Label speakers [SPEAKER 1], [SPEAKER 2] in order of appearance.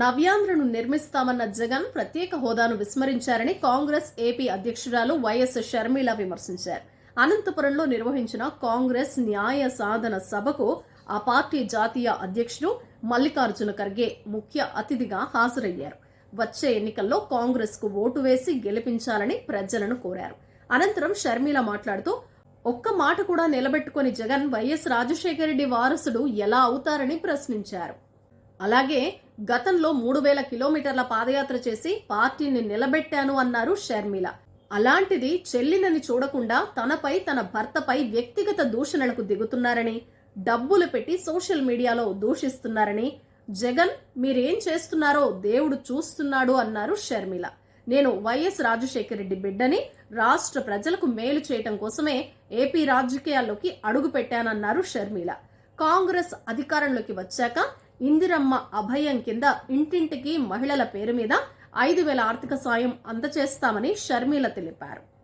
[SPEAKER 1] నవ్యాంధ్రను నిర్మిస్తామన్న జగన్ ప్రత్యేక హోదాను విస్మరించారని కాంగ్రెస్ ఏపీ అధ్యక్షురాలు వైఎస్ షర్మిల విమర్శించారు. అనంతపురంలో నిర్వహించిన కాంగ్రెస్ న్యాయ సాధన సభకు ఆ పార్టీ జాతీయ అధ్యక్షుడు మల్లికార్జున ఖర్గే ముఖ్య అతిథిగా హాజరయ్యారు. వచ్చే ఎన్నికల్లో కాంగ్రెస్కు ఓటు వేసి గెలిపించాలని ప్రజలను కోరారు. అనంతరం షర్మిల మాట్లాడుతూ ఒక్క మాట కూడా నిలబెట్టుకుని జగన్ వైఎస్ రాజశేఖర రెడ్డి వారసుడు ఎలా అవుతారని ప్రశ్నించారు. అలాగే గతంలో మూడు వేల కిలోమీటర్ల పాదయాత్ర చేసి పార్టీని నిలబెట్టాను అన్నారు షర్మిల. అలాంటిది చెల్లినని చూడకుండా తనపై తన భర్తపై వ్యక్తిగత దూషణలకు దిగుతున్నారని డబ్బులు పెట్టి సోషల్ మీడియాలో దూషిస్తున్నారని జగన్ మీరేం చేస్తున్నారో దేవుడు చూస్తున్నాడు అన్నారు షర్మిల. నేను వైఎస్ రాజశేఖర రెడ్డి బిడ్డని రాష్ట్ర ప్రజలకు మేలు చేయటం కోసమే ఏపీ రాజకీయాల్లోకి అడుగు పెట్టానన్నారు షర్మిల. కాంగ్రెస్ అధికారంలోకి వచ్చాక ఇందిరమ్మ అభయం కింద ఇంటింటికి మహిళల పేరు మీద ఐదు వేల ఆర్థిక సాయం అందజేస్తామని షర్మిల తెలిపారు.